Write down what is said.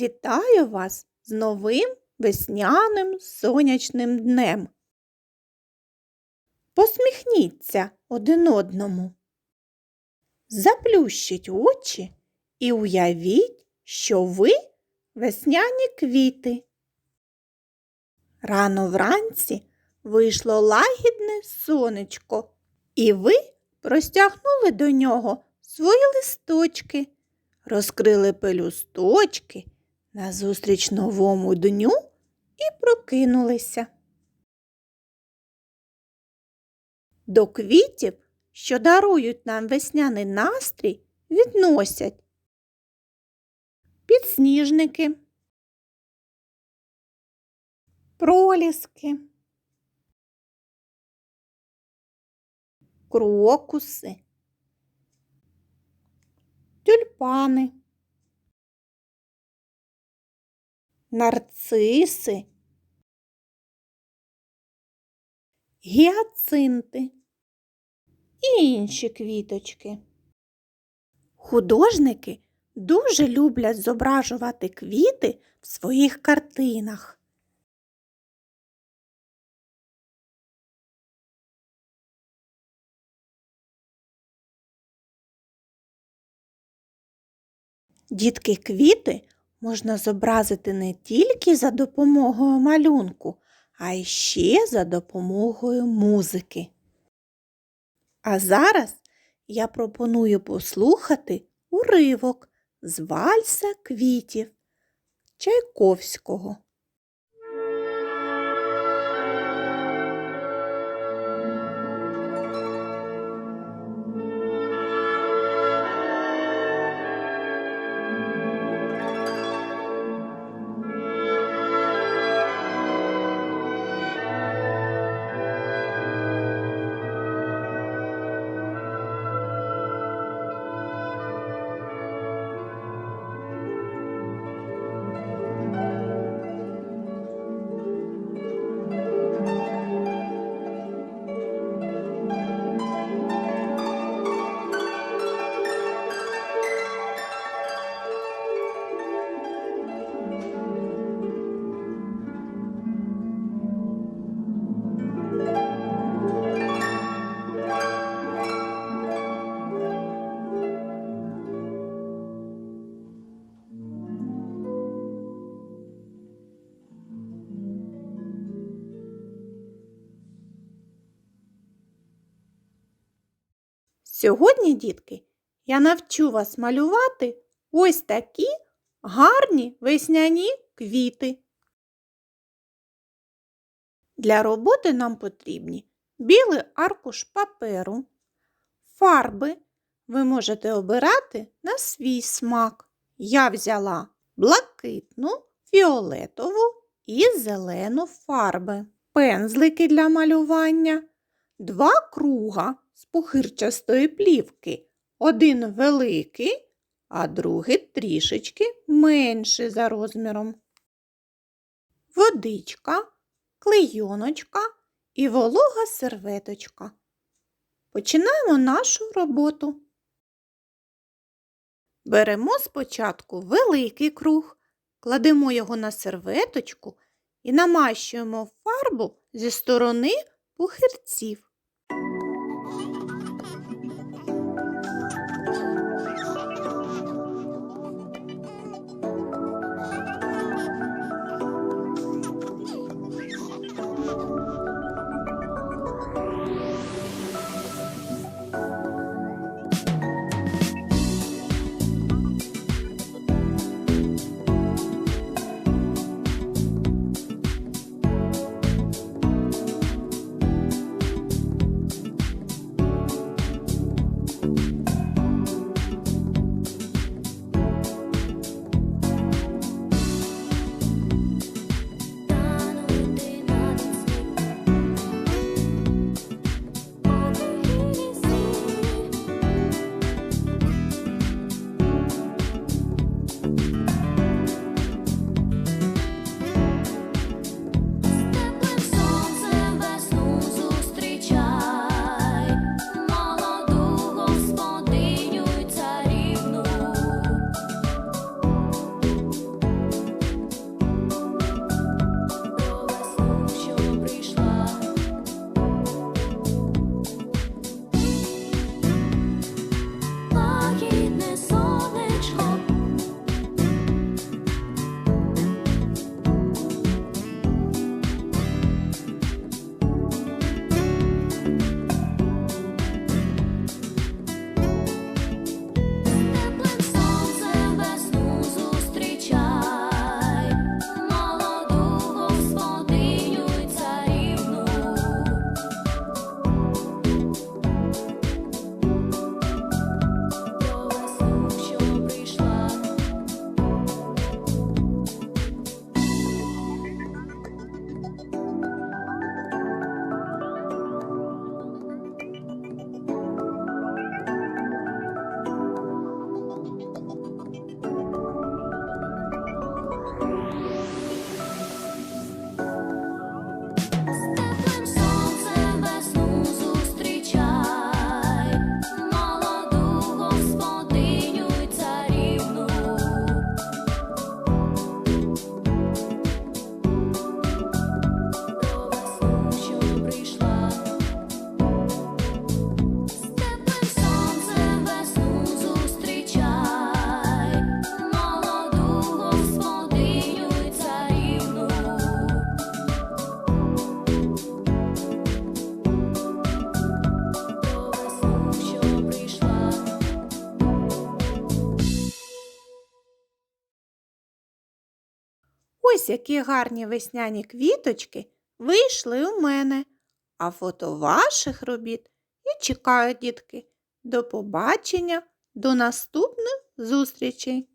Вітаю вас з новим весняним сонячним днем. Посміхніться один одному. Заплющіть очі і уявіть, що ви весняні квіти. Рано вранці вийшло лагідне сонечко, і ви простягнули до нього свої листочки, розкрили пелюсточки назустріч новому дню і прокинулися. До квітів, що дарують нам весняний настрій, відносять. Підсніжники, проліски, крокуси, тюльпани, нарциси, гіацинти і інші квіточки. Художники дуже люблять зображувати квіти в своїх картинах. Дітки квіти можна зобразити не тільки за допомогою малюнку, а й ще за допомогою музики. А зараз я пропоную послухати уривок з вальса квітів Чайковського. Сьогодні, дітки, я навчу вас малювати ось такі гарні весняні квіти. Для роботи нам потрібні білий аркуш паперу, фарби ви можете обирати на свій смак. Я взяла блакитну, фіолетову і зелену фарби, пензлики для малювання, два круга з пухирчастої плівки. Один великий, а другий трішечки менший за розміром. Водичка, клейоночка і волога серветочка. Починаємо нашу роботу. Беремо спочатку великий круг, кладемо його на серветочку і намащуємо фарбу зі сторони пухирців. Ось які гарні весняні квіточки вийшли у мене. А фото ваших робіт і чекаю, дітки. До побачення, до наступних зустрічей!